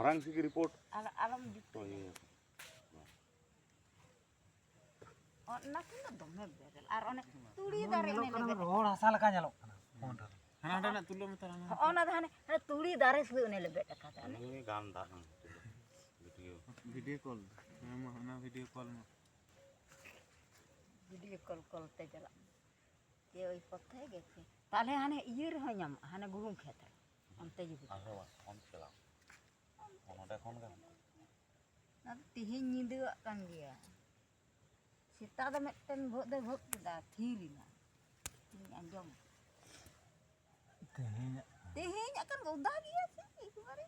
forensic report Al- alam di তো ইয়ে ᱚᱱᱟ ᱠᱚᱫᱚ ᱫᱚᱢᱮ ᱵᱮᱨᱮᱞ ᱟᱨ ᱚᱱᱮ ᱛᱩᱲᱤ ᱫᱟᱨᱮ ᱚᱱᱮ ᱞᱮᱵᱮᱫ ᱨᱚᱦᱚᱲ ᱦᱟᱥᱟ ᱞᱮᱠᱟ ᱧᱮᱞᱚᱜ ᱠᱟᱱᱟ ᱯᱷᱳᱱ ᱨᱮ ᱦᱟᱱᱟᱴᱟᱜ ᱛᱩᱞᱟᱹᱣ ᱢᱮ ᱛᱟᱦᱚᱞᱮ ᱚᱱᱟ ᱫᱚ ᱦᱟᱱᱮ ᱦᱟᱱᱮ ᱛᱩᱲᱤ ᱫᱟᱨᱮ ᱥᱩᱫᱷᱩ ᱚᱱᱮ ᱞᱮᱵᱮᱫ ᱟᱠᱟᱫᱟ ᱚᱱᱮ এমনি গান দারুণ ভিডিও ভিডিও কল হ্যাঁ মা হানা ভিডিও কল মা ᱵᱷᱤᱰᱤᱭᱳ ᱠᱚᱞ ᱠᱚᱞᱛᱮ ᱪᱟᱞᱟᱜ ᱡᱮ ওই পথে গেছে তাহলে হানে ইয়ে ᱨᱮᱦᱚᱸ ᱧᱟᱢᱚᱜᱼᱟ ᱦᱟᱱᱮ ᱜᱩᱦᱩᱢ ᱠᱷᱮᱛ ᱨᱮ ᱚᱱᱛᱮ ᱡᱩᱫᱤ আরো ফোন ᱪᱟᱞᱟᱣ ᱚᱱᱚᱰᱮ ᱠᱷᱚᱱ ᱜᱮ ᱚᱱᱟ ᱫᱚ ᱛᱤᱦᱤᱧ ᱧᱤᱫᱟᱹᱣᱟᱜ ᱠᱟᱱ ᱜᱮᱭᱟ ᱥᱮᱛᱟᱜ ᱫᱚ ᱢᱤᱫᱴᱮᱱ ᱵᱷᱳᱜ ᱫᱚᱭ ᱵᱷᱳᱜ ᱠᱮᱫᱟ ᱛᱷᱤᱨ ᱮᱱᱟ ᱤᱧ ᱟᱸᱡᱚᱢ ᱛᱮᱦᱮᱧ ᱛᱮᱦᱮᱧ ᱟᱠᱟᱱ ᱜᱚᱫᱟ ᱜᱮᱭᱟ ᱥᱮ ᱮᱠᱵᱟᱨᱮ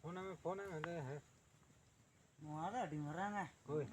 ᱯᱷᱳᱱ ᱢᱮ ᱯᱷᱳᱱ ᱢᱮ di merana. Kuy.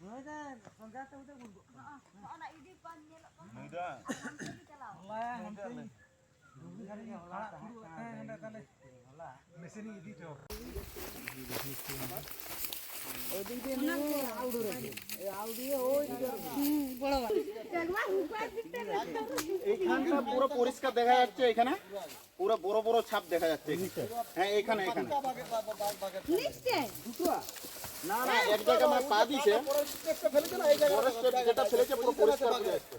Muda, penjata udah bumbu. Anak ini panjel. Muda. Allah, nanti. মেশিনি দিত এইখানটা পুরো পরিষ্কার দেখা যাচ্ছে এখানে পুরো বড় বড় ছাপ দেখা যাচ্ছে হ্যাঁ এখানে এখানে। না না এক জায়গায় আমার পা দিছে। যেটা ফেলেছে পুরো পরিষ্কার বোঝা যাচ্ছে।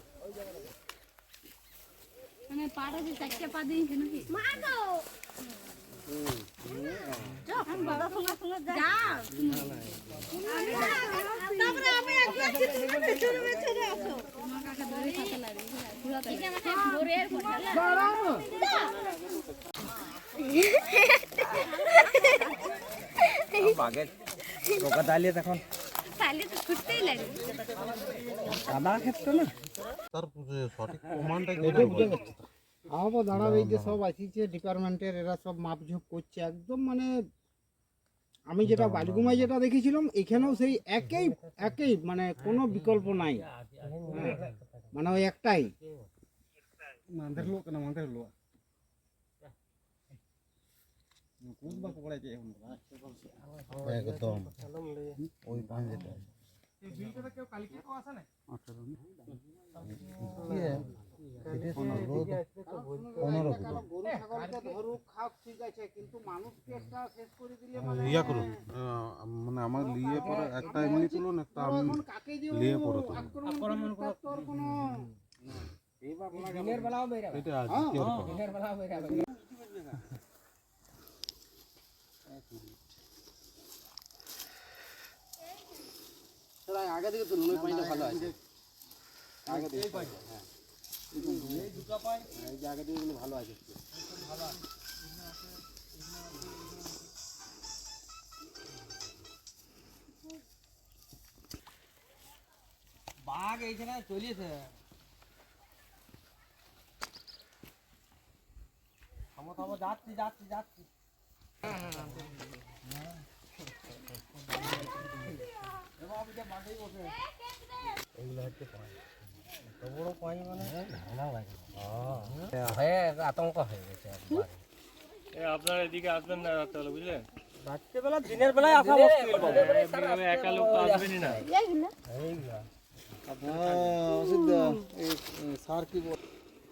মানে পাটা যে চারটে পা দিয়েছে নাকি? মা গো বাবা সঙ্গে সঙ্গে যা। তারপরে আমি পেছনে পেছনে আসো ধরে খাতে লাগে দাঁড়াবে যে সব আসিছে ডিপার্টমেন্টের এরা সব মাপঝোপ করছে একদম মানে আমি যেটা বালগুমায় যেটা দেখেছিলাম এখানেও সেই একই একই মানে কোনো বিকল্প নাই। হ্যাঁ, মানে ওই একটাই। ওই এই বিলটা কেউ কালকে আসে না খাওক ঠিক আছে কিন্তু মানুষকে একটা শেষ করে দিলে মানে ইয়া মানে আমার লিয়ে পরে একটা এমনি তুলুন একটা আমি লিয়ে পরে আক্রমণ করবে তার তো আর কোনো দিনের বেলাও বেরা এটা আজকে কি আর করা? দিনের বেলাও বেরা আগে দিকে তুলুন ওই পানিটা ভালো আছে আগে দিকে হ্যাঁ এই যে আগে দিকে গুলো ভালো আছে বাঘ এইখানে চলিয়েছে থামো থামো যাচ্ছি যাচ্ছি যাচ্ছি। আতঙ্ক হয়ে গেছে আপনার এদিকে আসবেন না রাত্রেবেলা বুঝলেন রাত্রেবেলা দিনের বেলায় আসা মুশকিল। একা লোক তো আসবেনই না।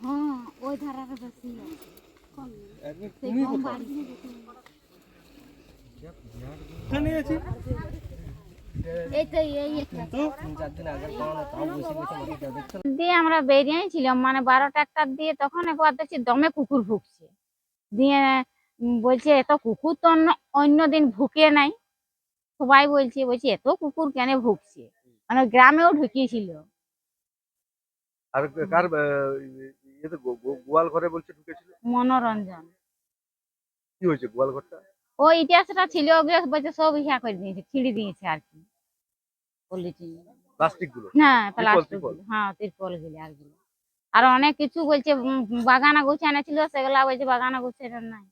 হ্যাঁ ওই ধারাটা বেশি দিয়ে আমরা বেরিয়েছিলাম মানে বারোটা একটা দিয়ে তখন একবার দেখছি দমে কুকুর ভুকছে দিয়ে বলছে এত কুকুর তো অন্য অন্য দিন ভুকে নাই। সবাই বলছে বলছে এত কুকুর কেন ভুকছে মানে গ্রামেও ঢুকিয়েছিল। আর কার ইয়েতে গোয়াল ঘরে বলছে ঢুকেছিল। মনোরঞ্জন। কি হয়েছে গোয়াল ঘরটা? ওই ইতিহাসটা ছিল ওগুলো বলছে সব ইহা করে দিয়েছে ছিঁড়ে দিয়েছে আর কি। পলিথিন। প্লাস্টিকগুলো হ্যাঁ প্লাস্টিক হ্যাঁ তিরপলগুলো আরগুলো আর অনেক কিছু বলছে বাগানা গুছানো ছিল সেগুলা বলছে বাগানা গুছানো নাই।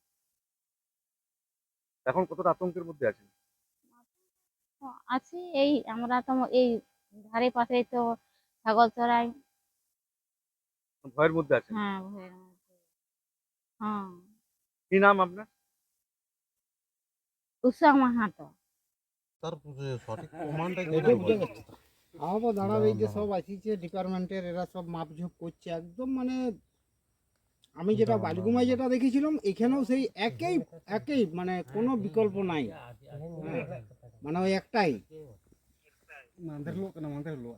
এখন কতটা আতঙ্কের মধ্যে আছে ও, আছে এই আমরা তো এই ধারে পাশে তো ছাগল চড়াই। ভয়ের মধ্যে আছে হ্যাঁ ভয়ের মধ্যে। হ্যাঁ। কি নাম আপনার? উষা মাহাতো। তার সঠিক প্রমাণটা। আবো দাঁড়াবে এই যে সব আসিছে ডিপার্টমেন্টের এরা সব মাপঝোপ করছে একদম মানে আমি যেটা বালিগুমায় যেটা দেখেছিলাম এখানেও সেই একই একই মানে কোনো বিকল্প নাই। হ্যাঁ, মানে ওই একটাই। মান্দের লোক না মান্দের লোক।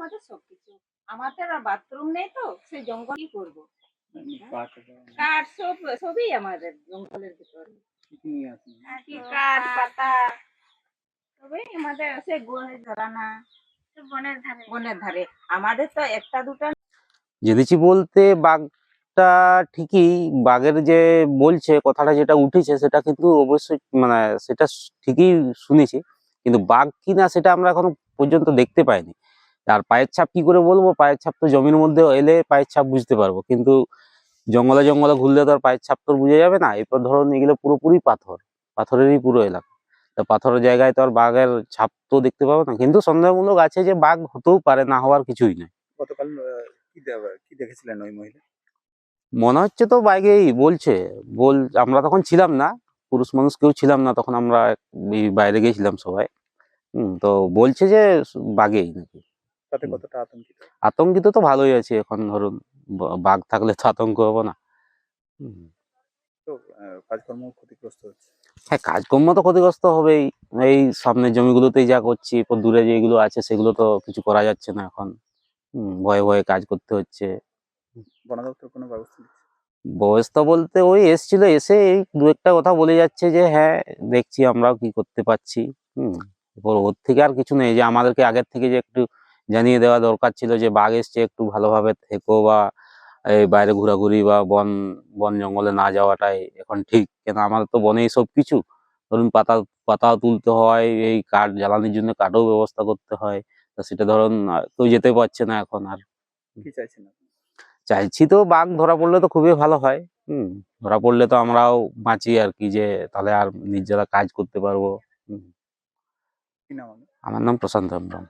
আমাদের সবকিছু। আমাদের আর বাথরুম নেই তো সেই জঙ্গল কি করব কাঠ সব সবই আমাদের জঙ্গলের ভিতরে। কি কাঠ পাতা সবই আমাদের আছে গোহে ধরানা বনের ধারে। বনের ধারে। আমাদের তো একটা দুটা বলতে বাঘটা ঠিকই বাঘের যে বলছে কথাটা যেটা উঠেছে সেটা কিন্তু অবশ্যই মানে সেটা ঠিকই শুনেছি। কিন্তু বাঘ কিনা সেটা আমরা এখনও পর্যন্ত দেখতে পাইনি। আর পায়ের ছাপ কি করে বলব? পায়ের ছাপ তো জমির মধ্যে এলে পায়ের ছাপ বুঝতে পারব। কিন্তু জঙ্গলে জঙ্গলে ঘুরলে তো আর পায়ের ছাপ তো বোঝা যাবে না। এরপর ধরুন এগুলো পুরোপুরি পাথর। পাথরেরই পুরো এলাকা। তা পাথরের জায়গায় তো আর বাঘের ছাপ তো দেখতে পাবো না। কিন্তু সন্দেহমূলক আছে যে বাঘ হতেও পারে না হওয়ার কিছুই নয় গতকাল কি দেখেছিলেন ওই মহিলা? মনে হচ্ছে তো বাইকেই বলছে। বল আমরা তখন ছিলাম না। পুরুষ মানুষ কেউ ছিলাম না। তখন আমরা বাইরে গেছিলাম সবাই। হম তো বলছে যে বাঘেই নাকি। তাতে কতটা আতঙ্কিত। আতঙ্কিত তো ভালোই আছে এখন ধরুন বাঘ থাকলে তো আতঙ্ক হব না। তো কাজকর্ম ক্ষতিগ্রস্ত হচ্ছে? হ্যাঁ কাজকর্ম তো ক্ষতিগ্রস্ত হবেই। এই সামনের জমিগুলোতেই যা করছি এরপর দূরে যেগুলো আছে সেগুলো তো কিছু করা যাচ্ছে না এখন। ভয়ে ভয়ে কাজ করতে হচ্ছে। বন দপ্তর কোনো ব্যবস্থা ব্যবস্থা বলতে ওই এসছিল এসে এই দু একটা কথা বলে যাচ্ছে যে হ্যাঁ দেখছি আমরাও কি করতে পারছি। হুম এরপর ওর থেকে আর কিছু নেই। যে আমাদেরকে আগের থেকে যে একটু জানিয়ে দেওয়া দরকার ছিল যে বাঘ এসছে একটু ভালোভাবে থেকো বা এই বাইরে ঘোরাঘুরি বা বন বন জঙ্গলে না যাওয়াটাই এখন ঠিক। কেন আমাদের তো বনেই সব কিছু। ধরুন পাতা পাতাও তুলতে হয় এই কাঠ জ্বালানির জন্য কাঠও ব্যবস্থা করতে হয়। তা সেটা ধরুন কেউ যেতে পারছে না এখন আর? চাইছি তো বাঘ ধরা পড়লে তো খুবই ভালো হয়। হুম ধরা পড়লে তো আমরাও বাঁচি আর কি যে তাহলে আর নিজেরা কাজ করতে পারব? আমার নাম প্রশান্ত হেমব্রম।